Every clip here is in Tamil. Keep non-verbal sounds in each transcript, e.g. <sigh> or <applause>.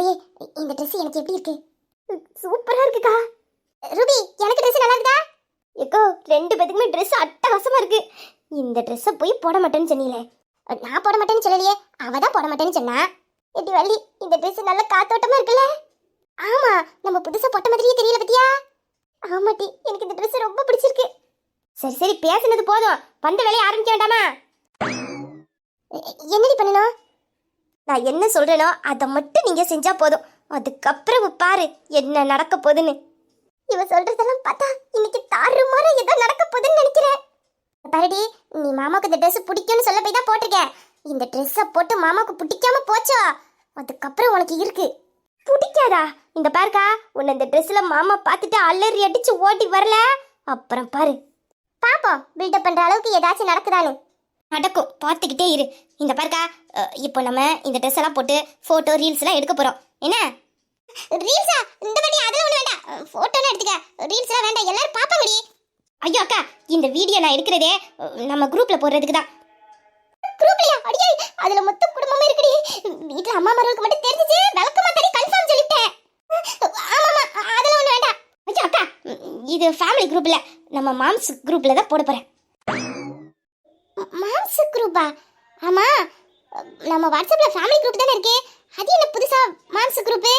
அதையே இந்த ட்ரெஸ் எனக்கு எப்படி இருக்கு? சூப்பரா இருக்குக்கா. ரூபி எனக்கு ட்ரெஸ் நல்லா இருக்குதா எக்கோ ரெண்டு பேத்துக்குமே ட்ரெஸ் அட்டகாசமா இருக்கு. இந்த ட்ரெஸ்ஸை போய் போட மாட்டேன்னு சொன்னீங்களே. நான் போட மாட்டேன்னு சொல்லலையே அவ தான் போட மாட்டேன்னு சொன்னா. எட்டி வள்ளி இந்த ட்ரெஸ் நல்ல காத்தோட்டமா இருக்குல்ல? ஆமா நம்ம புதுசா போட்ட மாதிரியே தெரியல பத்தியா? ஆமாட்டி எனக்கு இந்த ட்ரெஸ் ரொம்ப பிடிச்சிருக்கு. சரி சரி பேசுனது போதும். வந்த வேலையை ஆரம்பிக்க வேண்டாமா? என்னடி பண்ணணும்? நான் என்ன சொல்கிறேனோ அதை மட்டும் நீங்கள் செஞ்சால் போதும். அதுக்கப்புறம் பாரு என்ன நடக்க போகுதுன்னு. இவ சொல்றதெல்லாம் பார்த்தா இன்னைக்கு தாறுமாற ஏதோ நடக்க போகுதுன்னு நினைக்கிறேன். பாருடி நீ மாமாவுக்கு இந்த ட்ரெஸ் பிடிக்கும்னு சொல்ல போய் தான் போட்டிருக்கேன். இந்த ட்ரெஸ்ஸை போட்டு மாமாவுக்கு பிடிக்காம போச்சோ? அதுக்கப்புறம் உனக்கு இருக்கு. பிடிக்காதா? இந்த பாருக்கா உன்னை இந்த ட்ரெஸ்ஸில் மாமா பார்த்துட்டு அலறி அடிச்சு ஓட்டி வரல. அப்புறம் பாரு. பாப்போம் பில்டப் பண்ற அளவுக்கு ஏதாச்சும் நடக்குதானு நடக்கும் பார்த்துக்கிட்டே இரு. இந்த பாருக்கா இப்போ நம்ம இந்த ட்ரெஸ் எல்லாம் போட்டு ஃபோட்டோ ரீல்ஸ் எல்லாம் எடுக்க போறோம். என்ன? ரீல்ஸா இந்த மாதிரி அதெல்லாம் ஒண்ணு வேண்டாம். ஃபோட்டோலாம் எடுத்துக்க. ரீல்ஸ் எல்லாம் வேண்டாம். எல்லாரும் பாப்பாங்கடி ஐயோ அக்கா இந்த வீடியோ நான் எடுக்கிறதே நம்ம குரூப்ல போடுறதுக்கு தான். குரூப்லயா அடியே அதுல மொத்த குடும்பமே இருக்குடி. வீட்ல அம்மா மருமகளுக்கு மட்டும் தெரிஞ்சிச்சு. விளக்கமா தரி கன்ஃபார்ம் சொல்லிட்டேன் ஆமாமா அதெல்லாம் ஒண்ணு வேண்டாம். ஐயோ அக்கா இது ஃபேமிலி குரூப்ல நம்ம மாம்ஸ் குரூப்ல தான் போட போறேன். மாம்ஸ் குரூப்பா ஆமா நம்ம வாட்ஸ்அப்ல ஃபேமிலி குரூப் தானே இருக்கே? அது என்ன புதுசா மாம்ஸ் குரூப்பு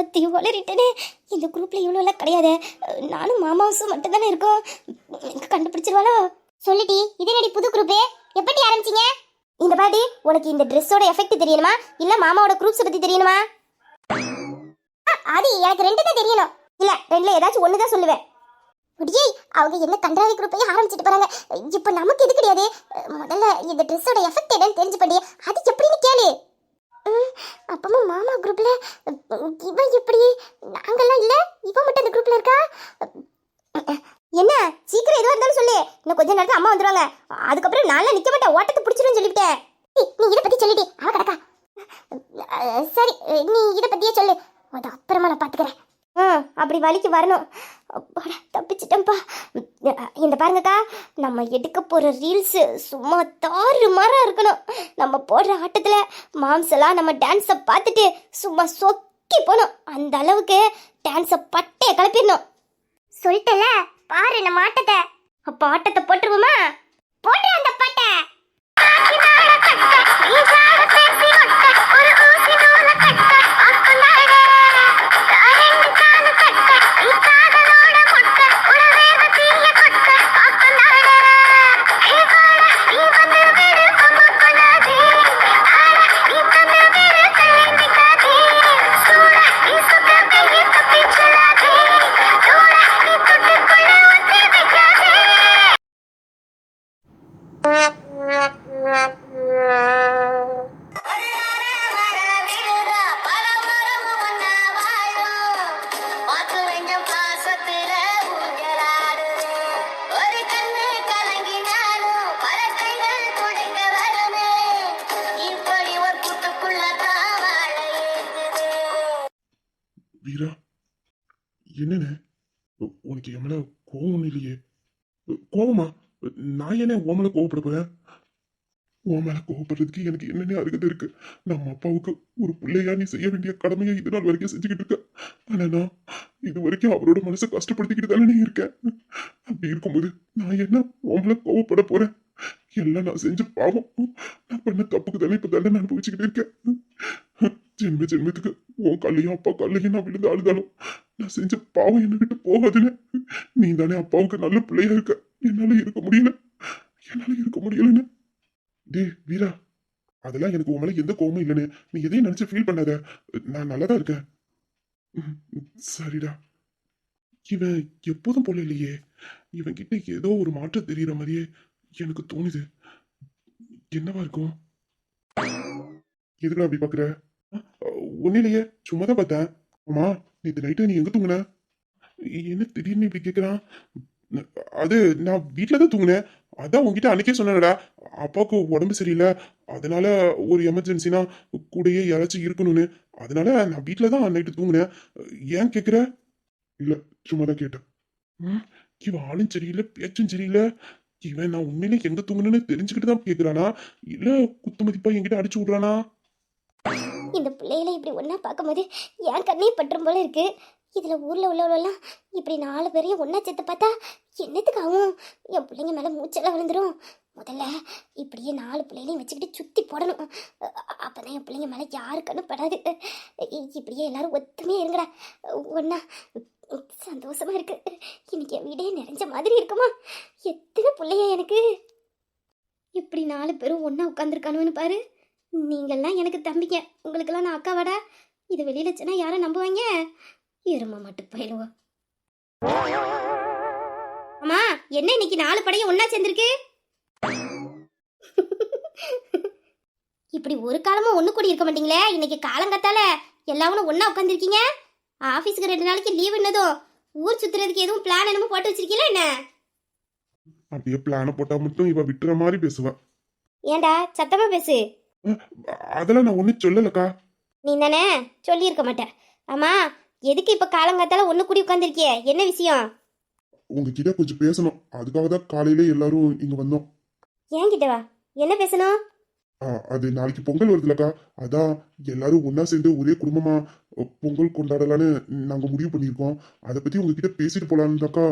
அத்தி வளரிட்டனே. இந்த குரூப்ல இவ்வளோ எல்லாம் கிடையாது. நானும் மாமாவுசும் மட்டும் தானே இருக்கோம் கண்டுபிடிச்சிருவாளோ? சொல்லிட்டி இது என்னடி புது குரூப்பு எப்படி ஆரம்பிச்சிங்க? இந்த பாட்டி உனக்கு இந்த ட்ரெஸ்ஸோட எஃபெக்ட் தெரியணுமா? இல்ல மாமாவோட குரூப்ஸை பத்தி தெரியணுமா? அது எனக்கு ரெண்டு தான் தெரியணும். இல்ல ரெண்டுல ஏதாச்சும் ஒன்று தான் சொல்லுவேன். முடியே அவங்க என்ன கண்டாவி குரூப்பையும் ஆரம்பிச்சிட்டு போறாங்க. இப்போ நமக்கு எது கிடையாது? முதல்ல இந்த ட்ரெஸ்ஸோட எஃபெக்ட் என்னன்னு தெரிஞ்சு பண்ணி அது எப்படின்னு கேளு. ம், அப்பமா மாமா குரூப்ல இவன் எப்படி? நாங்கெல்லாம் இல்ல இவன் மட்டும் இந்த குரூப்ல இருக்கா? என்ன சீக்கிரம் எதுவாக இருந்தாலும் சொல்லு. இன்னும் கொஞ்ச நேரத்தில் அம்மா வந்துடுவாங்க அதுக்கப்புறம் நான்லாம் நிற்க மாட்டேன். ஓட்டத்தை பிடிச்சிருன்னு சொல்லிவிட்டேன். நீ இதை பற்றி சொல்லிட்டு அவன் கிடக்கா. சரி நீ இதை பற்றியே சொல்லு. அது அப்புறமா நான் பார்த்துக்கிறேன் ஆ அப்படி வலிக்கு வரணும். அப்பாடா தப்பிச்சிட்டேன்ப்பா. இந்த பாருங்கக்கா நம்ம எடுக்க போகிற ரீல்ஸு சும்மா தாறு மாறாக இருக்கணும். நம்ம போடுற ஆட்டத்தில் மாம்ஸ் நம்ம டான்ஸை பார்த்துட்டு சும்மா சொக்கி போகணும் அந்த அளவுக்கு டான்ஸை பட்டையை கிளப்பிடணும். சொல்லிட்டல பாரு நம்ம ஆட்டத்தை அப்போ ஆட்டத்தை போட்டுருவோமா? போட்டு அந்த பாட்டை. உனக்கு என் மேல கோவம்? இல்லையே உ- கோவமா நான் என்ன உன் மேல கோவப்பட போறேன்? உன் மேல கோவப்படுறதுக்கு எனக்கு என்னென்ன அருகதை இருக்கு? நம்ம அப்பாவுக்கு ஒரு பிள்ளையா நீ செய்ய வேண்டிய கடமையை இது நாள் வரைக்கும் செஞ்சுக்கிட்டு இருக்க. ஆனா நான் இது வரைக்கும் அவரோட மனசை கஷ்டப்படுத்திக்கிட்டு தானே நீ இருக்கேன் அப்படி இருக்கும்போது நான் என்ன உன் மேல கோவப்பட போறேன்? எல்லாம் நான் செஞ்ச பாவம். நான் பண்ண தப்புக்கு தானே இப்ப தானே நான் அனுபவிச்சுக்கிட்டு இருக்கேன். ஜென்ம ஜென்மத்துக்கு உன் கல்லையும் அப்பா கல்லையும் நான் விழுந்து அழுதாலும் நான் செஞ்ச பாவம் என்னை விட்டு போகாதுன்னு. நீ தானே அப்பாவுக்கு நல்ல பிள்ளையா இருக்க. என்னால இருக்க முடியல. என்னால இருக்க முடியலன்னு. டே வீரா அதெல்லாம் எனக்கு உன் மேல எந்த கோவமும் இல்லைன்னு நீ எதையும் நினைச்சு ஃபீல் பண்ணாத. நான் நல்லா தான் இருக்கேன். ம், சரிடா. இவன் எப்போதும் போல இல்லையே. இவன் கிட்ட ஏதோ ஒரு மாற்றம் தெரியற மாதிரியே எனக்கு தோணுது. என்னவா இருக்கும்? எதுக்குடா அப்படி பாக்குற? ஒன்னிலேயே சும்மா தான் பார்த்தேன். ஆமா நேற்று நைட்டு நீ எங்கே தூங்கின? என்ன திடீர்னு இப்படி கேட்குறான் அது நான் வீட்டில் தான் தூங்கினேன். அதான் உங்ககிட்ட அன்னைக்கே சொன்னேன்டா. அப்பாவுக்கு உடம்பு சரியில்லை. அதனால ஒரு எமர்ஜென்சினா கூடயே யாராச்சும் இருக்கணும்னு. அதனால நான் வீட்டில் தான் நைட்டு தூங்கினேன். ஏன் கேட்குற இல்லை சும்மா தான் கேட்டேன். ம், இவன் ஆளும் சரியில்லை பேச்சும் சரியில்லை. இவன் நான் உண்மையிலே எங்க தூங்கணும்னு தெரிஞ்சுக்கிட்டு தான் கேட்குறானா இல்லை குத்து மதிப்பா என்கிட்ட அடிச்சு விட்றானா? இந்த பிள்ளைகளை இப்படி ஒன்றா பார்க்கும்போது என் கண்ணே பற்றும் போல இருக்கு. இதில் ஊரில் உள்ளவளெல்லாம் இப்படி நாலு பேரையும் ஒன்றா சேர்த்து பார்த்தா என்னத்துக்கு ஆகும் என் பிள்ளைங்க மேலே மூச்செல்லாம் விழுந்துடும் முதல்ல இப்படியே நாலு பிள்ளைகளையும் வச்சுக்கிட்டு சுற்றி போடணும். அப்போ தான் என் பிள்ளைங்க மேலே யாரு படாது. இப்படியே எல்லாரும் ஒத்துமையாக இருங்கடா. ஒன்றா சந்தோஷமா இருக்கு. இன்னைக்கு என் வீடே நிறைஞ்ச மாதிரி இருக்குமா? எத்தனை பிள்ளைய எனக்கு? இப்படி நாலு பேரும் ஒன்றா உட்காந்துருக்கானுன்னு பாரு. நீங்கள்லாம் எனக்கு தம்பிங்க. உங்களுக்கெல்லாம் நான் அக்காவாடா இது வெளியில சொன்னா யாரை நம்புவாங்க? எரும மட்டும் பயிலுவா. அம்மா என்ன இன்னைக்கு நாலு படையும் ஒண்ணா சேர்ந்திருக்கு? இப்படி ஒரு காலமும் ஒண்ணு கூடி இருக்க மாட்டீங்களே? இன்னைக்கு காலங்கத்தால எல்லாரும் ஒண்ணா உட்காந்துருக்கீங்க ஆபீஸ்க்கு ரெண்டு நாளைக்கு லீவ் என்னதும் ஊர் சுத்துறதுக்கு எதுவும் பிளான் என்னமோ போட்டு வச்சிருக்கீங்களா என்ன? அப்படியே பிளான போட்டா மட்டும் இவ விட்டுற மாதிரி பேசுவா. ஏன்டா சத்தமா பேசு. அதெல்லாம் நான் ஒன்னும் சொல்லலக்கா. நீ தானே சொல்லியிருக்க மாட்டேன். ஆமா எதுக்கு இப்ப காலங்காத்தால ஒண்ணு கூடி உட்காந்துருக்கிய என்ன விஷயம்? உங்ககிட்ட கொஞ்சம் பேசணும். அதுக்காக தான் காலையில எல்லாரும் இங்க வந்தோம். என்கிட்ட வா? என்ன பேசணும்? அது நாளைக்கு பொங்கல் வருதுலக்கா. அதான் எல்லாரும் ஒண்ணா சேர்ந்து ஒரே குடும்பமா பொங்கல் கொண்டாடலான்னு நாங்க முடிவு பண்ணியிருக்கோம். அதை பத்தி உங்ககிட்ட பேசிட்டு போலான்னுதாக்கா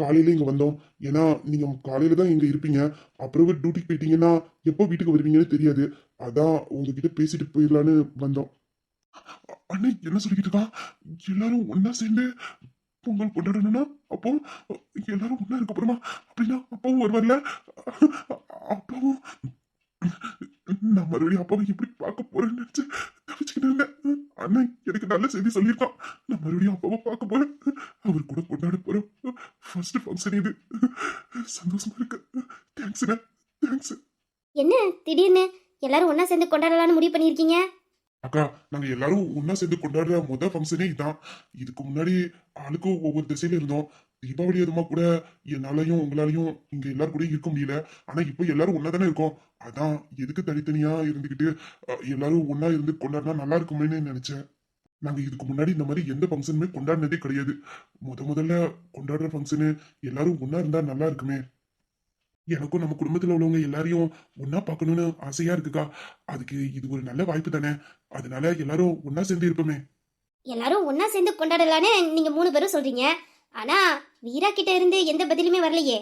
காலையில இங்க வந்தோம். ஏன்னா நீங்க காலையில தான் இங்க இருப்பீங்க. அப்புறம் டியூட்டிக்கு போயிட்டீங்கன்னா எப்போ வீட்டுக்கு வருவீங்கன்னு தெரியாது. அதான் உங்ககிட்ட பேசிட்டு போயிடலான்னு வந்தோம். அண்ணே என்ன சொல்லிக்கிட்டு இருக்கா? எல்லாரும் ஒன்றா சேர்ந்து பொங்கல் கொண்டாடணும்னா அப்போ எல்லாரும் ஒன்றா இருக்க போறோமா அப்படின்னா அப்பாவும் வருவார்ல? அப்பாவும் நான் மறுபடியும் அப்பாவை எப்படி பார்க்க போறேன்னு நினைச்சு தவிச்சுக்கிட்டு இருந்தேன். அண்ணன் எனக்கு நல்ல செய்தி சொல்லியிருக்கான். நான் மறுபடியும் அப்பாவை பார்க்க போறேன். அவர் கூட கொண்டாட போறேன் ஃபர்ஸ்ட் ஃபங்க்ஷன் இது சந்தோஷமா இருக்கு. தேங்க்ஸ்ண்ணே தேங்க்ஸ் என்ன? திடீர்னு எல்லாரும் ஒண்ணா சேர்ந்து கொண்டாடலாம்னு முடிவு பண்ணியிருக்கீங்க? அக்கா நாங்க எல்லாரும் ஒண்ணா சேர்ந்து கொண்டாடுற முத ஃபங்க்ஷனே இதான். இதுக்கு முன்னாடி ஆளுக்கும் ஒவ்வொரு திசையில இருந்தோம். தீபாவளி அதுமா கூட என்னாலையும் உங்களாலையும் இங்க எல்லாரும் கூட இருக்க முடியல. ஆனா இப்போ எல்லாரும் ஒண்ணா தானே இருக்கோம். அதான் எதுக்கு தனித்தனியா இருந்துகிட்டு எல்லாரும் ஒண்ணா இருந்து கொண்டாடினா நல்லா இருக்குமேன்னு நினைச்சேன். நாங்க இதுக்கு முன்னாடி இந்த மாதிரி எந்த ஃபங்க்ஷனுமே கொண்டாடினதே கிடையாது. முத முதல்ல கொண்டாடுற ஃபங்க்ஷனு எல்லாரும் ஒண்ணா இருந்தா நல்லா இருக்குமே. எனக்கும் நம்ம குடும்பத்துல உள்ளவங்க எல்லாரையும் ஒண்ணா பார்க்கணும்னு ஆசையா இருக்குக்கா. அதுக்கு இது ஒரு நல்ல வாய்ப்பு தானே. அதனால எல்லாரும் ஒண்ணா சேர்ந்து இருப்போமே. எல்லாரும் ஒண்ணா சேர்ந்து கொண்டாடலான்னு நீங்க மூணு பேரும் சொல்றீங்க. ஆனா வீரா கிட்ட இருந்து எந்த பதிலுமே வரலையே.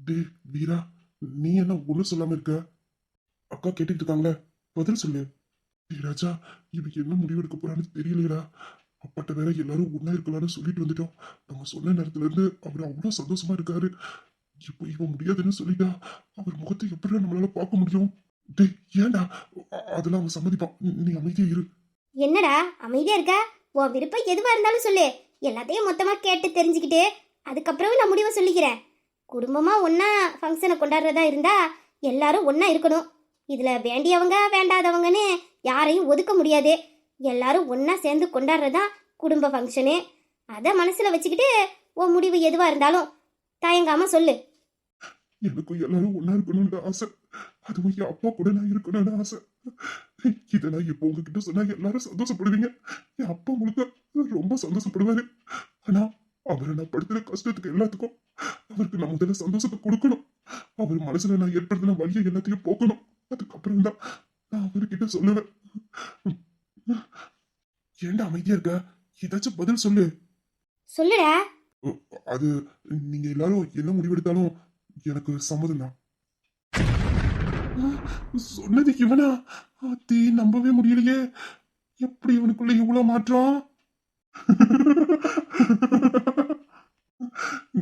அது வீரா நீ என்ன ஒன்றும் சொல்லாம இருக்க? அக்கா கேட்டுக்கிட்டு இருக்காங்களே பதில் சொல்லு. ராஜா இவன் என்ன முடிவு எடுக்க போறான்னு தெரியலையடா. அப்பாட்ட வேற எல்லாரும் ஒன்னா இருக்கலாம்னு சொல்லிட்டு வந்துட்டோம். நம்ம சொன்ன நேரத்துல இருந்து அவர் அவ்வளவு சந்தோஷமா இருக்காரு. இப்போ இவன் முடியாதுன்னு சொல்லிட்டா அவர் முகத்தை எப்படி நம்மளால பார்க்க முடியும்? டேய் ஏன்டா? அதெல்லாம் அவன் சம்மதிப்பான். நீ அமைதியா இரு. என்னடா அமைதியா இருக்க? உன் விருப்பம் எதுவா இருந்தாலும் சொல்லு. எல்லாத்தையும் மொத்தமா கேட்டு தெரிஞ்சுக்கிட்டு அதுக்கப்புறம் நான் முடிவை சொல்லிக்கிறேன். குடும்பமாக ஒன்றா ஃபங்க்ஷனை கொண்டாடுறதா இருந்தால் எல்லாரும் ஒன்றா இருக்கணும். இதில் வேண்டியவங்க வேண்டாதவங்கன்னு யாரையும் ஒதுக்க முடியாது. எல்லாரும் ஒன்றா சேர்ந்து கொண்டாடுறதா குடும்ப ஃபங்க்ஷனு அதை மனசில் வச்சுக்கிட்டு உன் முடிவு எதுவாக இருந்தாலும் தயங்காமல் சொல்லு. எனக்கும் எல்லாரும் ஒன்றா இருக்கணும்னு ஆசை. அதுவும் என் அப்பா கூட நான் இருக்கணும்னு ஆசை. இதெல்லாம் இப்போ உங்ககிட்ட சொன்னா எல்லாரும் சந்தோஷப்படுவீங்க? என் அப்பா முழுக்க ரொம்ப சந்தோஷப்படுவாரு. ஆனால் அவரை நான் படுத்துற கஷ்டத்துக்கு எல்லாத்துக்கும் அவருக்கு நான் முதல்ல சந்தோஷத்தை கொடுக்கணும். அவர் மனசுல நான் ஏற்படுத்தின வழியை எல்லாத்தையும் போக்கணும். அதுக்கப்புறம் தான் நான் அவர்கிட்ட சொல்லுவேன். ஏன்டா அமைதியா இருக்க? ஏதாச்சும் பதில் சொல்லு. சொல்லுடா. அது நீங்க எல்லாரும் என்ன முடிவெடுத்தாலும் எனக்கு சம்மதம் தான். சொன்னது இவனா? அத்தி நம்பவே முடியலையே. எப்படி இவனுக்குள்ள இவ்வளவு மாற்றம்?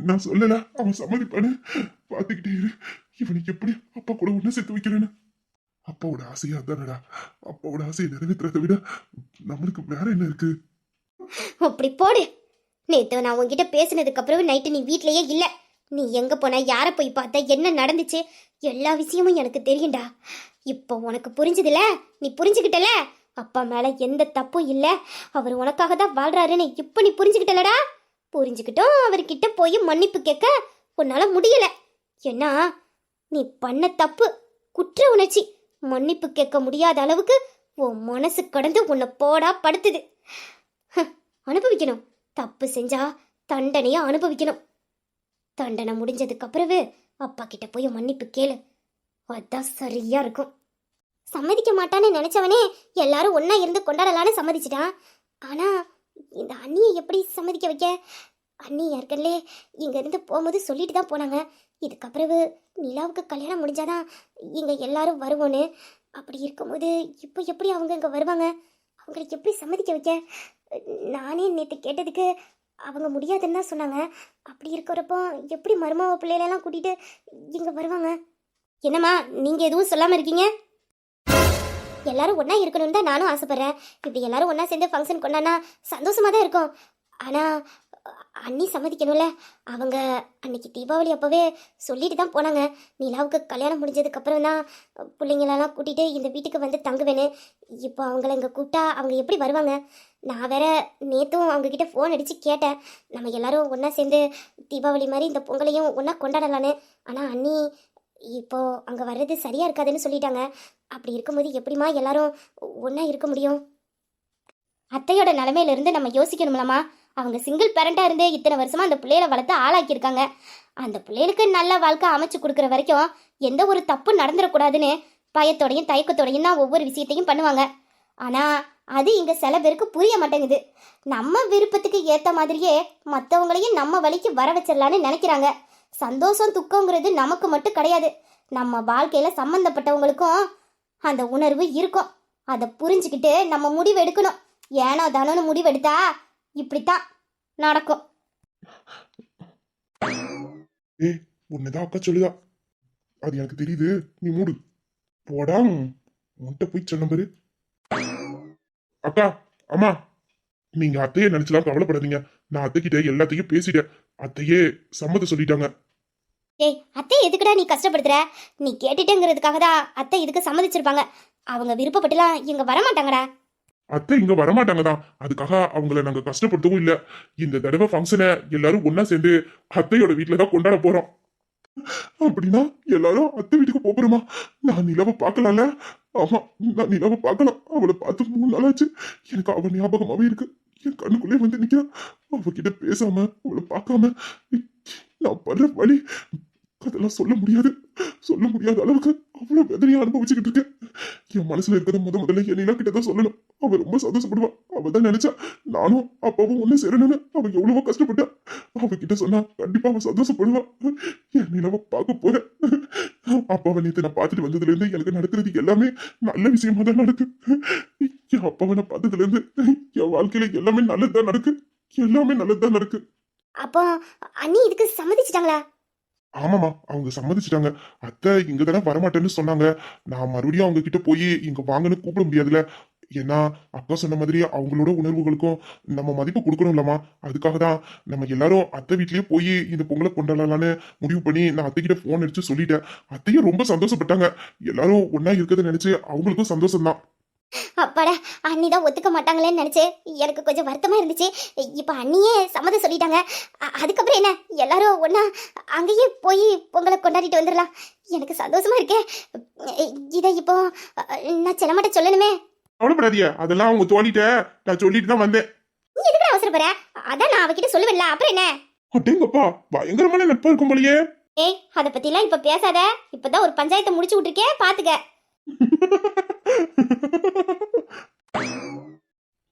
நான் சொல்லல. அவன் சம்மதிப்பானு பாத்துக்கிட்டே இரு. இவனுக்கு எப்படி அப்பா கூட ஒண்ணு சேர்த்து வைக்கிறேன்னு? அப்பாவோட ஆசையா தானடா அப்பாவோட ஆசையை நிறைவேற்றுறதை விட நம்மளுக்கு வேற என்ன இருக்கு? அப்படி போடு. நேத்து நான் உன்கிட்ட பேசினதுக்கு அப்புறம் நைட்டு நீ வீட்லயே இல்ல. நீ எங்க போன யாரை போய் பார்த்த என்ன நடந்துச்சு? எல்லா விஷயமும் எனக்கு தெரியும்டா. இப்போ உனக்கு புரிஞ்சதுல? நீ புரிஞ்சுக்கிட்டல? அப்பா மேலே எந்த தப்பும் இல்லை. அவர் உனக்காக தான் வாழ்றாருன்னு இப்போ நீ புரிஞ்சுக்கிட்டலடா? புரிஞ்சுக்கிட்டோம். அவர்கிட்ட போய் மன்னிப்பு கேட்க உன்னால் முடியலை. ஏன்னா நீ பண்ண தப்பு குற்ற உணர்ச்சி மன்னிப்பு கேட்க முடியாத அளவுக்கு உன் மனசு கடந்து உன்னை போடா படுத்துது. ஹ, அனுபவிக்கணும். தப்பு செஞ்சா தண்டனையை அனுபவிக்கணும். தண்டனை முடிஞ்சதுக்கு அப்புறவு அப்பா கிட்ட போய் மன்னிப்பு கேளு. அதான் சரியா இருக்கும். சம்மதிக்க மாட்டான்னு நினைச்சவனே எல்லாரும் ஒன்றா இருந்து கொண்டாடலான்னு சம்மதிச்சிட்டான். ஆனா இந்த அண்ணியை எப்படி சம்மதிக்க வைக்க? அண்ணி யாருக்கல்லே இங்க இருந்து போகும்போது சொல்லிட்டு தான் போனாங்க. இதுக்கப்புறவு நிலாவுக்கு கல்யாணம் முடிஞ்சாதான் இங்க எல்லாரும் வருவோன்னு. அப்படி இருக்கும்போது இப்போ எப்படி அவங்க இங்க வருவாங்க? அவங்களை எப்படி சம்மதிக்க வைக்க? நானே நேற்று கேட்டதுக்கு அவங்க முடியாதுன்னு தான் சொன்னாங்க. அப்படி இருக்கிறப்போ எப்படி மருமாவை பிள்ளைகளெல்லாம் கூட்டிகிட்டு இங்கே வருவாங்க? என்னம்மா நீங்கள் எதுவும் சொல்லாமல் இருக்கீங்க? எல்லாரும் ஒன்றா இருக்கணும்னு தான் நானும் ஆசைப்பட்றேன். இப்படி எல்லாரும் ஒன்றா சேர்ந்து ஃபங்க்ஷன் கொண்டாடினா சந்தோஷமாக தான் இருக்கும். ஆனால் அண்ணி சம்மதிக்கணும்ல. அவங்க அன்னைக்கு தீபாவளி அப்போவே சொல்லிட்டு தான் போனாங்க. நிலாவுக்கு கல்யாணம் முடிஞ்சதுக்கப்புறம் தான் பிள்ளைங்களெல்லாம் கூட்டிகிட்டு இந்த வீட்டுக்கு வந்து தங்குவேன்னு. இப்போ அவங்கள இங்கே கூப்பிட்டா அவங்க எப்படி வருவாங்க? நான் வேற நேற்றும் அவங்கக்கிட்ட ஃபோன் அடித்து கேட்டேன். நம்ம எல்லாரும் ஒன்றா சேர்ந்து தீபாவளி மாதிரி இந்த பொங்கலையும் ஒன்றா கொண்டாடலான்னு. ஆனால் அண்ணி இப்போ அங்கே வர்றது சரியா இருக்காதுன்னு சொல்லிட்டாங்க. அப்படி இருக்கும்போது எப்படிம்மா எல்லாரும் ஒன்றா இருக்க முடியும்? அத்தையோட நிலமையிலேருந்து நம்ம யோசிக்கணும்லம்மா. அவங்க சிங்கிள் பேரண்டாக இருந்தே இத்தனை வருஷமா அந்த பிள்ளைகளை வளர்த்து ஆளாக்கியிருக்காங்க. அந்த பிள்ளைகளுக்கு நல்ல வாழ்க்கை அமைச்சு கொடுக்குற வரைக்கும் எந்த ஒரு தப்பு நடந்துடக்கூடாதுன்னு பயத்தோடையும் தயக்கத்தோடையும் தான் ஒவ்வொரு விஷயத்தையும் பண்ணுவாங்க. ஆனால் அது இங்கே சில பேருக்கு புரிய மாட்டேங்குது. நம்ம விருப்பத்துக்கு ஏற்ற மாதிரியே மற்றவங்களையும் நம்ம வழிக்கு வர வச்சிடலான்னு நினைக்கிறாங்க. சந்தோஷம் துக்கங்கிறது நமக்கு மட்டும் கிடையாது. நம்ம வாழ்க்கையில் சம்மந்தப்பட்டவங்களுக்கும் அந்த உணர்வு இருக்கும். அதை புரிஞ்சுக்கிட்டு நம்ம முடிவு எடுக்கணும். ஏனோ தானோன்னு முடிவு எடுத்தா இப்படித்தான் நடக்கும். ஏய் உன்னதான் அக்கா சொல்லுதா. அது எனக்கு தெரியுது. நீ மூடு. போடா உன்கிட்ட போய் சொன்ன பாரு. அக்கா அம்மா. நீங்க அத்தையை நினைச்சலாம் கவலைப்படாதீங்க. நான் அத்தைக்கிட்ட எல்லாத்தையும் பேசிட்டேன். அத்தையே சம்மதம் சொல்லிட்டாங்க. ஏய் அத்தை எதுக்குடா நீ கஷ்டப்படுத்துற? நீ கேட்டுட்டேங்கிறதுக்காக தான் அத்தை இதுக்கு சம்மதிச்சிருப்பாங்க. அவங்க விருப்பப்பட்டுலாம் இங்க வரமாட்டாங்கடா. அத்தை இங்க வரமாட்டாங்க தான் அதுக்காக அவங்கள நாங்க கஷ்டப்படுத்தவும் இல்ல. இந்த தடவை ஃபங்க்ஷனை எல்லாரும் ஒண்ணா சேர்ந்து அத்தையோட வீட்டுல தான் கொண்டாட போறோம். அப்படின்னா எல்லாரும் அத்தை வீட்டுக்கு போறோமா நான் நிலவை பார்க்கலாம்ல? ஆமா நான் நிலவை பார்க்கலாம் அவளை பார்த்து மூணு நாள் ஆச்சு எனக்கு அவ ஞாபகமாவே இருக்கு. என் கண்ணுக்குள்ளே வந்து நிக்கிறான் அவகிட்ட பேசாம அவளை பார்க்காம நான் படுற வழி அதெல்லாம் சொல்ல முடியாது. சொல்ல முடியாத அளவுக்கு அவ்வளவு வேதனையை அனுபவிச்சுக்கிட்டு இருக்கேன். என் மனசுல இருக்கிறத முத முதல்ல என் கிட்ட தான் சொல்லணும். அவ ரொம்ப சந்தோஷப்படுவா. அவ தான் நினைச்சா நானும் அப்பாவும் ஒண்ணு சேரணும்னு அவ எவ்வளவோ கஷ்டப்பட்டா. அவகிட்ட சொன்னா கண்டிப்பா அவ சந்தோஷப்படுவா. என் நிலவை பார்க்க போறேன். அப்பாவை நேத்து நான் பார்த்துட்டு வந்ததுல இருந்து எனக்கு நடக்கிறது எல்லாமே நல்ல விஷயமா தான் நடக்கு. என் அப்பாவை நான் பார்த்ததுல இருந்து என் வாழ்க்கையில எல்லாமே நல்லதுதான் நடக்கு. எல்லாமே நல்லதுதான் நடக்கு. அப்போ அண்ணி இதுக்கு சம்மதிச்சிட்டாங்களா? ஆமாமா அவங்க சம்மதிச்சிட்டாங்க. அத்தை இங்க தானே வரமாட்டேன்னு சொன்னாங்க. நான் மறுபடியும் அவங்க கிட்ட போய் இங்க வாங்கன்னு கூப்பிட முடியாதுல்ல. ஏன்னா அக்கா சொன்ன மாதிரி அவங்களோட உணர்வுகளுக்கும் நம்ம மதிப்பு கொடுக்கணும்லமா அதுக்காக தான் நம்ம எல்லாரும் அத்தை வீட்லயே போய் இந்த பொங்கலை கொண்டாடலாம்னு முடிவு பண்ணி நான் அத்தை கிட்ட போன் அடிச்சு சொல்லிட்டேன். அத்தையும் ரொம்ப சந்தோஷப்பட்டாங்க. எல்லாரும் ஒன்னா இருக்கிறத நினைச்சு அவங்களுக்கும் சந்தோஷம் தான் அப்பாடா அண்ணி தான் ஒத்துக்க மாட்டாங்களேன்னு நினைச்சேன் எனக்கு கொஞ்சம் வருத்தமா இருந்துச்சு. இப்போ அண்ணியே சம்மதம் சொல்லிட்டாங்க. அதுக்கப்புறம் என்ன? எல்லாரும் ஒண்ணா அங்கேயே போய் பொங்கலை கொண்டாடிட்டு வந்துடலாம். எனக்கு சந்தோஷமா இருக்கே. இதை இப்போ நான் செல்லமாட்ட சொல்லணுமே. கவலைப்படாதீங்க. அதெல்லாம் அவங்க தோழிட்ட நான் சொல்லிட்டு தான் வந்தேன். நீ எதுக்கு அவசரப்படுற அதான் நான் அவகிட்ட சொல்லுவேன்ல. அப்புறம் என்ன? அட்டேங்கப்பா பயங்கரமான நட்பா இருக்கும் போலயே. ஏய் அதை பத்திலாம் இப்ப பேசாத. இப்பதான் ஒரு பஞ்சாயத்தை முடிச்சு விட்டுருக்கே பாத்துக்க. <laughs>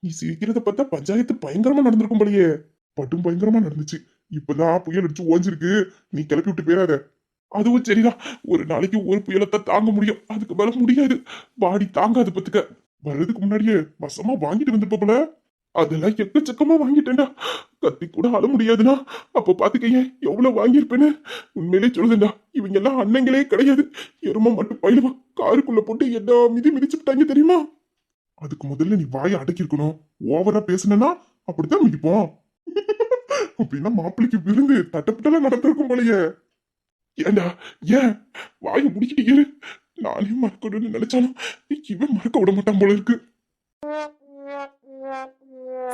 நீ சிரிக்கிறத பார்த்தா பஞ்சாயத்து பயங்கரமா நடந்திருக்கும் போலயே. பட்டும் பயங்கரமா நடந்துச்சு. இப்பதான் புயல் அடிச்சு ஓஞ்சிருக்கு. நீ கிளப்பி விட்டு போயிடாத. அதுவும் சரிதான் ஒரு நாளைக்கு ஒரு புயலத்தை தாங்க முடியும். அதுக்கு மேல முடியாது. பாடி தாங்காது பத்துக்க வர்றதுக்கு முன்னாடியே வசமா வாங்கிட்டு வந்திருப்ப போல. அதெல்லாம் எக்கச்சக்கமா வாங்கிட்டேன்டா. கத்தி கூட அழ முடியாதுண்ணா அப்ப பாத்துக்கையே எவ்வளவு வாங்கியிருப்பேன்னு. உண்மையிலே சொல்லுதுண்டா இவங்க எல்லாம் அண்ணங்களே கிடையாது. எரும மட்டும் பயிலுவான் காருக்குள்ள போட்டு என்ன மிதி மிதிச்சுட்டாங்க தெரியுமா? அதுக்கு முதல்ல நீ வாயை அடக்கிருக்கணும் ஓவரா பேசுனா அப்படித்தான் மிதிப்போம். <laughs> அப்படின்னா மாப்பிள்ளைக்கு விருந்து தட்டப்பட்டலாம் நடந்திருக்கும் போலயே. ஏண்டா ஏன்? வாயை முடிக்கிட்டு இரு. நானே மறக்கணும்னு நினைச்சாலும் இவன் மறக்க விட மாட்டான் போல இருக்கு.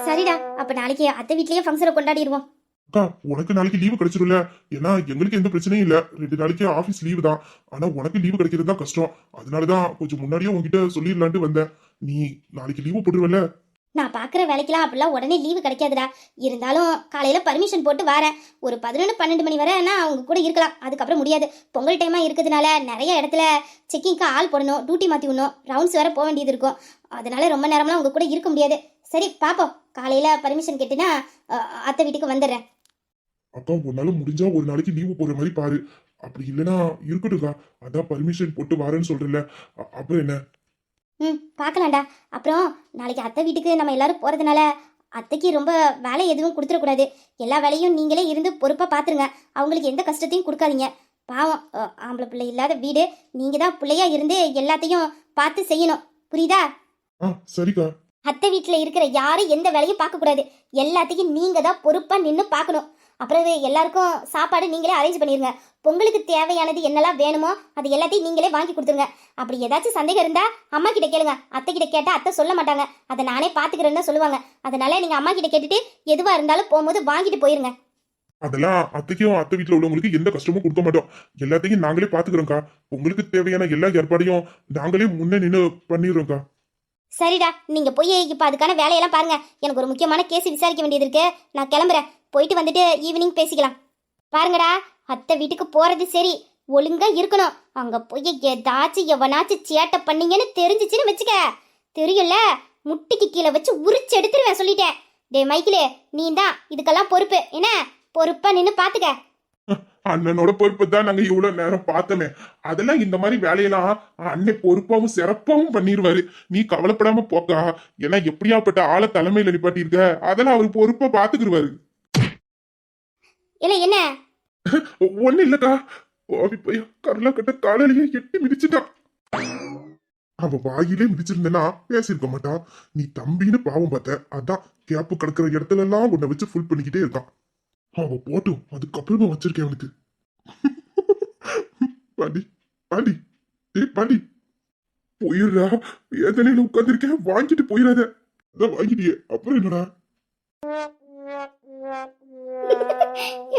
சரிடா அப்ப நாளைக்கு அத்தை வீட்லயே ஃபங்க்ஷனை கொண்டாடிடுவோம் அக்கா உனக்கு நாளைக்கு லீவு கிடைச்சிரும்ல. ஏன்னா எங்களுக்கு எந்த பிரச்சனையும் இல்ல. ரெண்டு நாளைக்கு ஆபீஸ் லீவு தான். ஆனா உனக்கு லீவு கிடைக்கிறது தான் கஷ்டம். அதனாலதான் கொஞ்சம் முன்னாடியே உங்ககிட்ட சொல்லிடலான்ட்டு வந்தேன். நீ நாளைக்கு லீவு போட்டுருவல நான் பார்க்குற வேலைக்கெல்லாம் அப்படிலாம் உடனே லீவு கிடைக்காதுடா. இருந்தாலும் காலையில் பர்மிஷன் போட்டு வரேன். ஒரு பதினொன்று பன்னெண்டு மணி வரை நான் அவங்க கூட இருக்கலாம். அதுக்கப்புறம் முடியாது. பொங்கல் டைமாக இருக்கிறதுனால நிறைய இடத்துல செக்கிங்க்கு ஆள் போடணும் டியூட்டி மாற்றி விடணும். ரவுண்ட்ஸ் வேற போக வேண்டியது இருக்கும். அதனால ரொம்ப நேரம்லாம் அவங்க கூட இருக்க முடியாது. சரி பார்ப்போம் காலையில் பர்மிஷன் கேட்டுனா அத்தை வீட்டுக்கு வந்துடுறேன். அக்கா உன்னால முடிஞ்சா ஒரு நாளைக்கு லீவு போடுற மாதிரி பாரு. அப்படி இல்லைன்னா இருக்கட்டும்க்கா. அதான் பர்மிஷன் போட்டு வரேன்னு சொல்றேன்ல. அ- அப்புறம் என்ன? ம் பார்க்கலாம்டா அப்புறம் நாளைக்கு அத்தை வீட்டுக்கு நம்ம எல்லாரும் போகிறதுனால அத்தைக்கு ரொம்ப வேலை எதுவும் கொடுத்துடக்கூடாது. எல்லா வேலையும் நீங்களே இருந்து பொறுப்பாக பார்த்துருங்க அவங்களுக்கு எந்த கஷ்டத்தையும் கொடுக்காதீங்க. பாவம் ஆம்பளை பிள்ளை இல்லாத வீடு. நீங்கள் தான் பிள்ளையா இருந்து எல்லாத்தையும் பார்த்து செய்யணும். புரியுதா? சரிக்கா. அத்தை வீட்டில் இருக்கிற யாரும் எந்த வேலையும் பார்க்கக்கூடாது. எல்லாத்தையும் நீங்கள் தான் பொறுப்பாக நின்று பார்க்கணும். அப்புறம் எல்லாருக்கும் சாப்பாடு நீங்களே அரேஞ்ச் பண்ணிடுங்க பொங்கலுக்கு தேவையானது என்னெல்லாம் வேணுமோ அது எல்லாத்தையும் நீங்களே வாங்கி கொடுத்துருங்க. அப்படி ஏதாச்சும் சந்தேகம் இருந்தா அம்மா கிட்ட கேளுங்க. அத்தை கிட்ட கேட்டா அத்தை சொல்ல மாட்டாங்க. அதை நானே பாத்துக்கிறேன்னு தான் சொல்லுவாங்க. அதனால நீங்க அம்மா கிட்ட கேட்டுட்டு எதுவா இருந்தாலும் போகும்போது வாங்கிட்டு போயிருங்க. அதெல்லாம் அத்தைக்கும் அத்தை வீட்டுல உள்ளவங்களுக்கு எந்த கஷ்டமும் கொடுக்க மாட்டோம். எல்லாத்தையும் நாங்களே பாத்துக்கிறோம்க்கா. உங்களுக்கு தேவையான எல்லா ஏற்பாடையும் நாங்களே முன்னே நின்று பண்ணிடுறோம்க்கா. சரிடா. நீங்க போய் இப்ப அதுக்கான வேலையெல்லாம் பாருங்க. எனக்கு ஒரு முக்கியமான கேஸ் விசாரிக்க வேண்டியது இருக்கு. நான் கிளம்புறேன். போயிட்டு வந்துட்டு ஈவினிங் பேசிக்கலாம். பாருங்கடா அத்தை வீட்டுக்கு போறது சரி ஒழுங்கா இருக்கணும். அங்க போய் ஏதாச்சும் எவனாச்சும் சேட்டை பண்ணீங்கன்னு தெரிஞ்சிச்சுன்னு வச்சுக்க. தெரியும்ல? முட்டிக்கு கீழே வச்சு உரிச்சு எடுத்துருவேன் சொல்லிட்டேன். டே மைக்கிலே நீ தான் இதுக்கெல்லாம் பொறுப்பு. என்ன? பொறுப்பா நின்னு பாத்துக்க. அண்ணனோட பொறுப்பு தான் நாங்க இவ்வளவு நேரம் பார்த்தோமே. அதெல்லாம் இந்த மாதிரி வேலையெல்லாம் அண்ணன் பொறுப்பாவும் சிறப்பாவும் பண்ணிடுவாரு நீ கவலைப்படாம போக்கா. ஏன்னா எப்படியாப்பட்ட ஆளை தலைமையில நிப்பாட்டியிருக்க? அதெல்லாம் அவர் பொறுப்பா பாத்துக்கிடுவாரு. இல்ல என்ன? ஒண்ணு இல்லக்கா. பாவி பையன் கருணா கட்ட காலையிலேயே எட்டி மிதிச்சுட்டான் அவ வாயிலே மிதிச்சிருந்தனா பேசியிருக்க மாட்டான் நீ தம்பின்னு பாவம் பார்த்த அதான் கேப்பு கிடக்குற இடத்துல எல்லாம் உன்னை வச்சு ஃபுல் பண்ணிக்கிட்டே இருக்கான் அவ போட்டும் அதுக்கப்புறமா வச்சிருக்கேன் அவனுக்கு. பாண்டி பாண்டி ஏய் பாண்டி. போயிடுறா. வேதனையில உட்காந்துருக்கேன் வாங்கிட்டு போயிடாத. அதான் வாங்கிட்டியே. அப்புறம் என்னடா?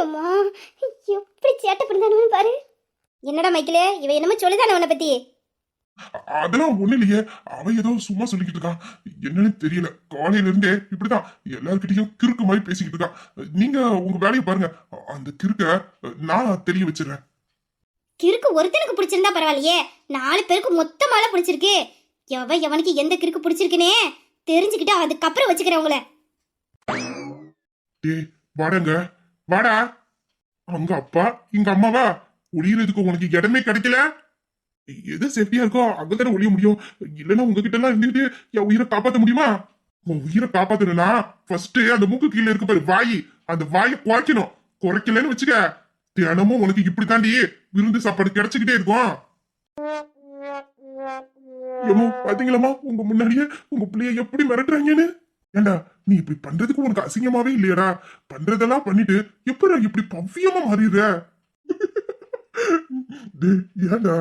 அம்மா எப்படி சேட்டை பண்ணானு பாரு. என்னடா மைக்கிலே இவ என்னமோ சொல்லுதானே உன்னை பத்தி. அதெல்லாம் ஒண்ணு இல்லையே. அவன் ஏதோ சும்மா சொல்லிக்கிட்டு இருக்கான் என்னன்னு தெரியல. காலையில இருந்தே இப்படிதான். எல்லார்கிட்டயும் கிறுக்கு மாதிரி பேசிக்கிட்டு இருக்கான் நீங்க உங்க வேலையை பாருங்க. அந்த கிறுக்க நான் தெரிய வச்சிடுறேன். கிறுக்கு ஒருத்தனுக்கு பிடிச்சிருந்தா பரவாயில்லையே. நாலு பேருக்கு மொத்தமால பிடிச்சிருக்கு. எவ எவனுக்கு எந்த கிறுக்கு பிடிச்சிருக்குனே தெரிஞ்சுக்கிட்டு அதுக்கப்புறம் வச்சுக்கிறேன் உங்களை. டேய் வாடங்க. வாடா. அங்க அப்பா இங்க அம்மாவா? ஒளியறதுக்கு உனக்கு இடமே கிடைக்கல? எது சேஃப்டியா இருக்கோ அங்கதானே ஒளிய முடியும். இல்லைன்னா உங்ககிட்ட எல்லாம் இருந்துட்டு என் உயிரை காப்பாத்த முடியுமா? உன் உயிரை காப்பாத்தணும்னா ஃபர்ஸ்ட் அந்த மூக்கு கீழே இருக்கு பாரு வாய். அந்த வாயை குறைக்கணும். குறைக்கலன்னு வச்சுக்க. தினமும் உனக்கு இப்படி தாண்டி விருந்து சாப்பாடு கிடைச்சுக்கிட்டே இருக்கும். ஏமோ பாத்தீங்களாமா உங்க முன்னாடியே உங்க பிள்ளைய எப்படி மிரட்டுறாங்கன்னு? ஏண்டா நீ இப்படி பண்றதுக்கு உனக்கு அசிங்கமாவே இல்லையடா. பண்றதெல்லாம் பண்ணிட்டு எப்படா இப்படி பவ்யமா மாறிடுற? ஏண்டா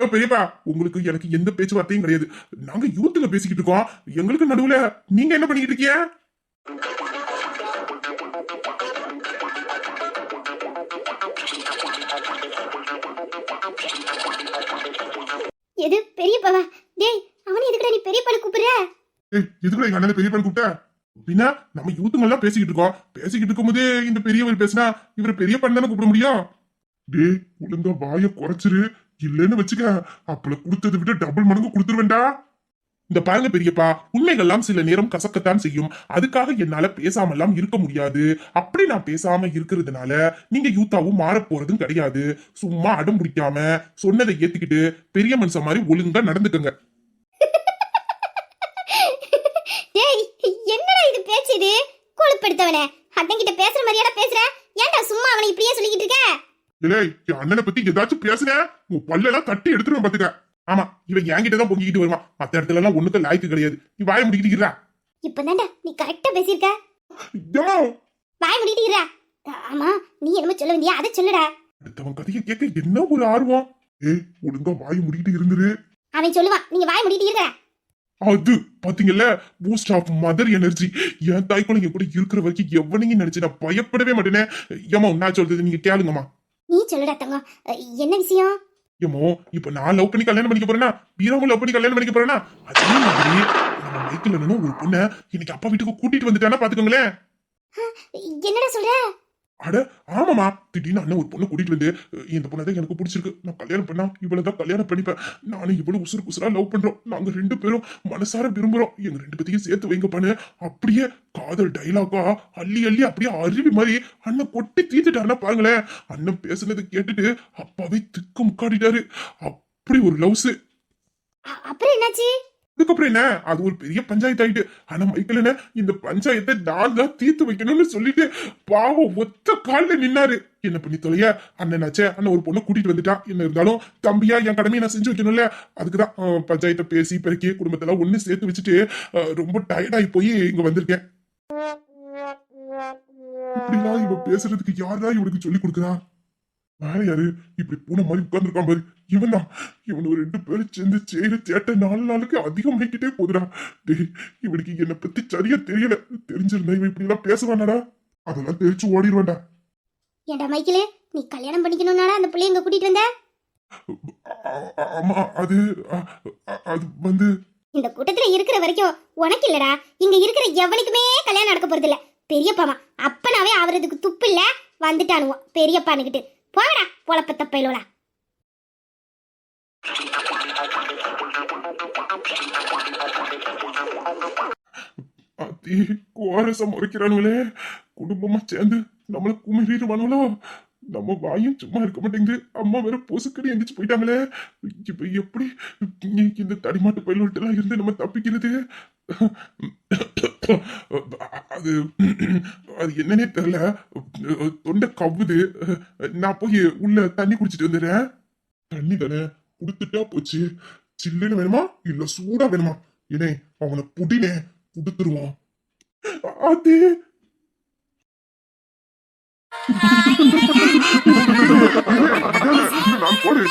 பெரியப்பா உங்களுக்கு எனக்கு எந்த பேச்சுவார்த்தையும் கிடையாது. நாங்க யூத்துல பேசிக்கிட்டு இருக்கோம். எங்களுக்கு நடுவுல நீங்க என்ன பண்ணிக்கிட்டு இருக்கீங்க? எது பெரியப்பாவா டேய் அவனை எதுக்குடா நீ பெரியப்பானு கூப்பிடுற இதுக்குள்ள எங்க அண்ணன் பெரியப்பன் கூப்பிட்ட? பின்ன நம்ம யூத்துங்கெல்லாம் பேசிக்கிட்டு இருக்கோம். பேசிக்கிட்டு இருக்கும்போதே இந்த பெரியவர் பேசினா இவர் பெரியப்பன் தானே கூப்பிட முடியும்? டேய் ஒழுங்கா வாய குறைச்சிரு. இல்லைன்னு வச்சுக்க. அப்பள கொடுத்ததை விட டபுள் மடங்கு கொடுத்துருவேண்டா இந்த பாருங்க பெரியப்பா உண்மைகள்லாம் சில நேரம் கசக்கத்தான் செய்யும். அதுக்காக என்னால பேசாமலாம் இருக்க முடியாது. அப்படி நான் பேசாம இருக்கிறதுனால நீங்க யூத்தாவும் மாறப் போறதும் கிடையாது. சும்மா அடம் பிடிக்காம சொன்னதை ஏத்துக்கிட்டு பெரிய மனுஷன் மாதிரி ஒழுங்கா நடந்துக்கங்க டேய் என்னடா இது? கொழுப்படுத்தவனே. அண்ணன்கிட்ட பேசுற மாதிரியாடா பேசுற? ஏன்டா சும்மா அவனை இப்படியே சொல்லிக்கிட்டு இருக்க? இல்ல என் அண்ணனை பத்தி ஏதாச்சும் பேசுன உன் பல்லெல்லாம் தட்டி எடுத்துருவேன் பாத்துக்க. ஆமா இவன் என்கிட்ட தான் பொங்கிக்கிட்டு வருவான். மத்த இடத்துல எல்லாம் ஒண்ணுக்கு லாய்க்கு கிடையாது. நீ வாய முடிக்கிட்டு இருக்கிறா இப்பதான்டா நீ கரெக்டா பேசியிருக்க. வாய் இருடா. ஆமா நீ என்னமோ சொல்ல வேண்டியா அதை சொல்லுடா. அடுத்தவன் கதையை கேட்க என்ன ஒரு ஆர்வம்? ஏய் ஒழுங்கா வாய முடிக்கிட்டு இருந்துரு. அவன் சொல்லுவான் நீங்க வாய் முடிட்டு இருக்க அது பாத்தீங்கல்ல? பூஸ்ட் ஆஃப் மதர் எனர்ஜி என் தாய் குழந்தைங்க கூட இருக்கிற வரைக்கும் எவனையும் நினைச்சு நான் பயப்படவே மாட்டேனே. ஏமா நான் சொல்றது நீங்க கேளுங்கம்மா. நீ சொல்லுடா தங்கம். என்ன விஷயம்? ஏமோ இப்ப நான் லவ் பண்ணி கல்யாணம் பண்ணிக்க போறேன்னா பீராவும் லவ் பண்ணி கல்யாணம் பண்ணிக்க போறேன்னா அதே மாதிரி மைக்கிள் அண்ணனும் ஒரு பொண்ணை இன்னைக்கு அப்பா வீட்டுக்கு கூட்டிட்டு வந்துட்டானா பாத்துக்கோங்களேன். என்னடா சொல்ற? அட ஆமாமா திடீர்னு அண்ணன் ஒரு பொண்ணு கூட்டிட்டு வந்து இந்த பொண்ணை தான் எனக்கு பிடிச்சிருக்கு. நான் கல்யாணம் பண்ணா இவ்வளவு தான் கல்யாணம் பண்ணிப்பேன். நானும் இவ்வளவு உசுறு குசுரா லவ் பண்றோம். நாங்க ரெண்டு பேரும் மனசார விரும்புறோம். எங்க ரெண்டு பேத்தையும் சேர்த்து வைங்கப்பான்னு அப்படியே காதல் டைலாக்கா அள்ளி அள்ளி அப்படியே அருவி மாதிரி அண்ணன் கொட்டி தீத்துட்டாருன்னா பாருங்களேன். அண்ணன் பேசுனதை கேட்டுட்டு அப்பாவே திக்கு முக்காடிட்டாரு. அப்படி ஒரு லவ்ஸ். அப்புறம் என்னாச்சு? அதுக்கப்புறம் என்ன? அது ஒரு பெரிய பஞ்சாயத்து ஆயிட்டு ஆனா மைக்கேல் என்ன? இந்த பஞ்சாயத்தை நான் தான் தீர்த்து வைக்கணும்னு சொல்லிட்டு பாவம் ஒத்த கால்ல நின்னாரு. என்ன பண்ணி தொலைய? அண்ணனாச்சே அண்ணன் ஒரு பொண்ணை கூட்டிட்டு வந்துட்டான் என்ன இருந்தாலும் தம்பியா என் கடமையை நான் செஞ்சு வைக்கணும்ல. அதுக்குதான் பஞ்சாயத்தை பேசி பெருக்கி குடும்பத்தெல்லாம் ஒண்ணு சேர்த்து வச்சுட்டு ரொம்ப டயர்டாகி போய் இங்க வந்திருக்கேன். இப்படிலாம் இவ பேசுறதுக்கு யாரா இவனுக்கு சொல்லி கொடுக்குறான் வேற யாரு? இப்படி பூனை மாதிரி உட்கார்ந்துருக்கான் பாரு. இவன் தான் இவனு ரெண்டு பேரும் சேர்ந்து செய்யற சேட்டை நாலு நாளுக்கு அதிகமாகிக்கிட்டே போகுதுடா. டேய் இவனுக்கு என்னை பத்தி சரியா தெரியல. தெரிஞ்சிருந்தா இவன் இப்படி எல்லாம் பேசுவானடா. அதெல்லாம் தெரிச்சு ஓடிடுவான்டா ஏன்டா மைக்கிள் நீ கல்யாணம் பண்ணிக்கணும்னால அந்த புள்ளைய இங்க கூட்டிட்டு வந்த? ஆமா அது அது வந்து இந்த கூட்டத்துல இருக்கிற வரைக்கும் உனக்கு இல்லடா. இங்க இருக்கிற எவனுக்குமே கல்யாணம் நடக்க போறது இல்ல பெரியப்பாமா அப்பனாவே ஆவறதுக்கு துப்பு இல்ல? வந்துட்டானுவோம் பெரியப்பானுக்கிட்டு போடா பொழப்ப தப்பையிலோடா அத்தி கோரசம் முறைக்கிறானுங்களே. குடும்பமா சேர்ந்து நம்மள குமிழிடுவானுங்களோ. நம்ம வாயும் சும்மா இருக்க மாட்டேங்குது. அம்மா வேற பொசுக்கடி எந்திரிச்சு போயிட்டாங்களே. இப்போ எப்படி இந்த தடிமாட்டு பயிலோட்டெல்லாம் எல்லாம் இருந்து நம்ம தப்பிக்கிறது? அது அது என்னன்னே தெரியல. தொண்டை கவ்வுது. நான் போய் உள்ள தண்ணி குடிச்சிட்டு வந்துடுறேன். தண்ணி தானே குடுத்துட்டா போச்சு. சில்லுன்னு வேணுமா? இல்ல சூடா வேணுமா? இனே அவனை புடினே குடுத்துருவான். அது நான் போடு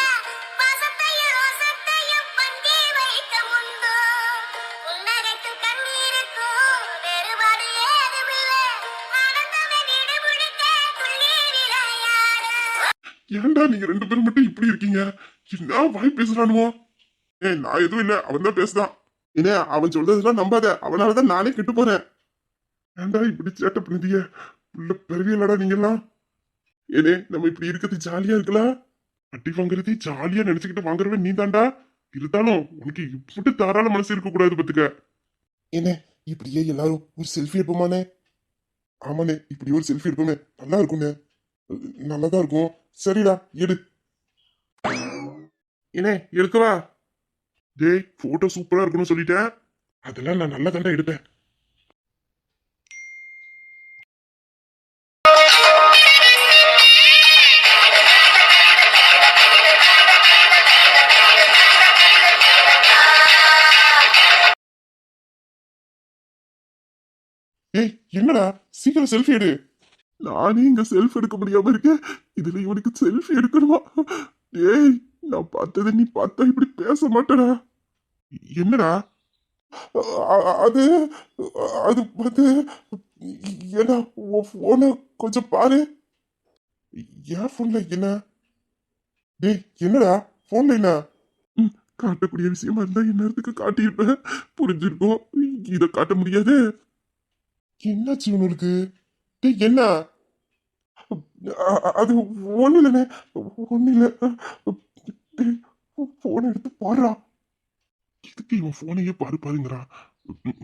ஏன்டா நீங்க ரெண்டு பேரும் மட்டும் இப்படி இருக்கீங்க? என்ன வாய் பேசுறானுவோ? ஏ நான் எதுவும் இல்ல. அவன் தான் பேசுதான். என்ன அவன் சொல்றதெல்லாம் நம்பாத. அவனாலதான் நானே கெட்டு போறேன். ஏன்டா இப்படி சேட்டை பண்ணுதிய உள்ள பெருவியலடா நீங்க எல்லாம் ஏனே நம்ம இப்படி இருக்கிறது ஜாலியா இருக்கலாம் அட்டி வாங்குறது ஜாலியா நினைச்சுக்கிட்டு வாங்குறவன் நீ தாண்டா இருந்தாலும் உனக்கு இப்படி தாராள மனசு இருக்க கூடாது பத்துக்க. என்ன இப்படியே எல்லாரும் ஒரு செல்ஃபி எடுப்போமானே? ஆமாண்ணே இப்படி ஒரு செல்ஃபி எடுப்போமே. நல்லா இருக்கும்ண்ணே நல்லாதான் இருக்கும். சரிடா எடு. என்ன எடுக்கவா? டேய் போட்டோ சூப்பரா இருக்குன்னு சொல்லிட்டேன். அதெல்லாம் நான் நல்லா தாண்டா எடுப்பேன். ஏய் என்னடா? சீக்கிரம் செல்ஃபி எடு. நானே இங்க செல்ஃபி எடுக்க முடியாம இருக்கேன். இதுல இவனுக்கு செல்ஃபி எடுக்கணுமா? ஏய் நான் பார்த்ததை நீ பார்த்தா இப்படி பேச மாட்டடா. என்னடா? அது அது வந்து ஏன்னா உன் போனை கொஞ்சம் பாரு. என் போன்ல என்ன? டேய் என்னடா? போன்ல என்ன? காட்டக்கூடிய விஷயமா இருந்தா என்னத்துக்கு காட்டியிருப்பேன். புரிஞ்சிருக்கும். இத காட்ட முடியாது. என்னாச்சு இவனுக்கு டேய் என்ன? அது ஒன்றும் இல்லைண்ணே. ஒன்றும் இல்லை. ஃபோனை எடுத்து பாடுறா எதுக்கு இவன் ஃபோனையே பாரு பாருங்கிறான்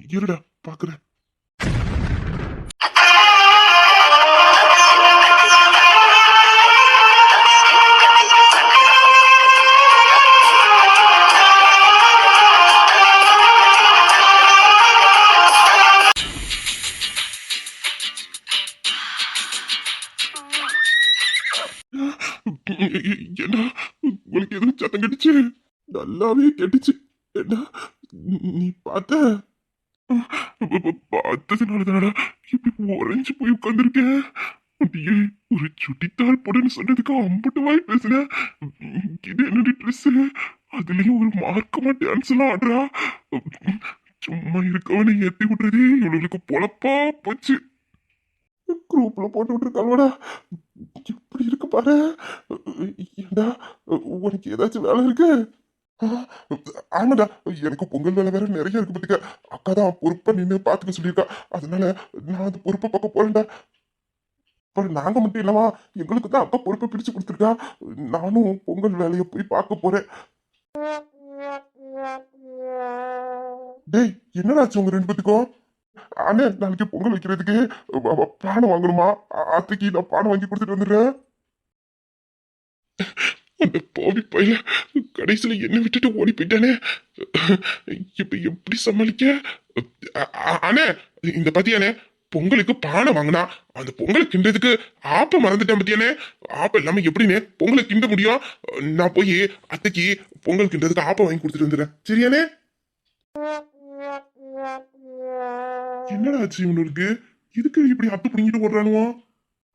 இருடா பார்க்குறேன் உனக்கு எதுவும் சத்தம் கட்டுச்சு? நல்லாவே கெட்டுச்சு. என்ன நீ பார்த்த? பார்த்ததுனால தானடா இப்படி உறைஞ்சு போய் உட்காந்துருக்கேன் அப்படியே ஒரு சுட்டித்தாள் போடுன்னு சொன்னதுக்கு அம்பட்டு வாய் பேசுன இது என்னடி ட்ரெஸ் அதுலயும் ஒரு மார்க்கமா டான்ஸ் எல்லாம் ஆடுறா. சும்மா இருக்கவனை ஏத்தி விட்டுறது இவளுக்கு பொழப்பா போச்சு. குரூப்ல போட்டு விட்டுருக்காங்கடா எப்படி இருக்கு பாரு. ஏண்டா உனக்கு ஏதாச்சும் வேலை இருக்கு? ஆமாடா எனக்கு பொங்கல் வேலை வேற நிறைய இருக்கு பார்த்துக்க அக்கா தான் பொறுப்பா நின்று பார்த்துக்க சொல்லியிருக்கா. அதனால நான் அந்த பொறுப்பை பார்க்க போறேன்டா. அப்புறம் நாங்கள் மட்டும் இல்லாமா எங்களுக்கு தான் அக்கா பொறுப்பை பிடிச்சு கொடுத்துருக்கா. நானும் பொங்கல் வேலையை போய் பார்க்க போறேன். டேய் என்னடாச்சு உங்க ரெண்டு பேத்துக்கும்? அண்ணே நாளைக்கு பொங்கல் வைக்கிறதுக்கு பானை வாங்கணுமா? அத்தைக்கு நான் பானை வாங்கி கொடுத்துட்டு வந்துடுறேன். அந்த போவி பையில கடைசியில என்ன விட்டுட்டு ஓடி போயிட்டானே. இப்போ எப்படி சமாளிக்க? அண்ணே இந்த பாத்தியானே பொங்கலுக்கு பானை வாங்கினா அந்த பொங்கலை கிண்டதுக்கு ஆப்ப மறந்துட்டேன் பத்தியானே ஆப்ப இல்லாம எப்படினே பொங்கலை கிண்ட முடியும்? நான் போய் அத்தைக்கு பொங்கல் கிண்டதுக்கு ஆப்ப வாங்கி கொடுத்துட்டு வந்துடுறேன். சரியானே என்னடா ஆச்சு இவனுக்கு? இதுக்கு இப்படி அத்து பிடிங்கிட்டு ஓடுறானுவோ?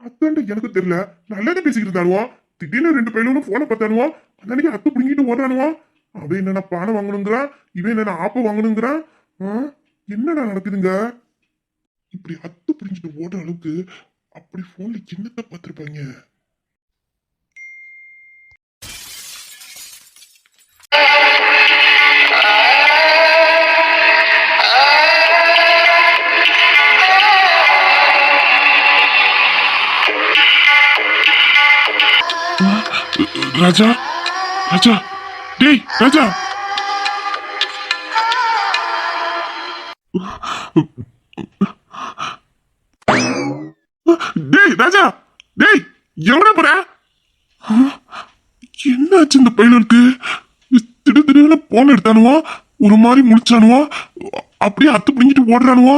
அத்தாண்ட எனக்கு தெரியல நல்லதே பேசிக்கிட்டு இருந்தானுவோ? திடீர்னு ரெண்டு பையனும் போனை பார்த்தானுவோ? அன்னைக்கு அத்து பிடிங்கிட்டு ஓடுறானுவோ? அவன் என்னன்னா பானை வாங்கணுங்கிறான் இவன் என்னென்ன ஆப்ப வாங்கணுங்கிறான் ஆ? என்னடா நடக்குதுங்க? இப்படி அத்து பிடிங்கிட்டு ஓடுற அளவுக்கு அப்படி போன்ல என்னத்தை பார்த்துருப்பாங்க? ராஜா ராஜா டேய் ராஜா. டேய் ராஜா டேய் எவ்வளோ போற? என்னாச்சு இந்த பையனுக்கு? திடு திடீர்னு போன் எடுத்தானுவா? ஒரு மாதிரி முடிச்சானுவா அப்படியே அத்து பிடிங்கிட்டு ஓடுறானுவா?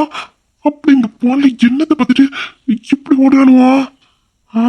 அப்படி இந்த போன்ல என்னத்தை பார்த்துட்டு இப்படி ஓடுறானுவா? ஆ?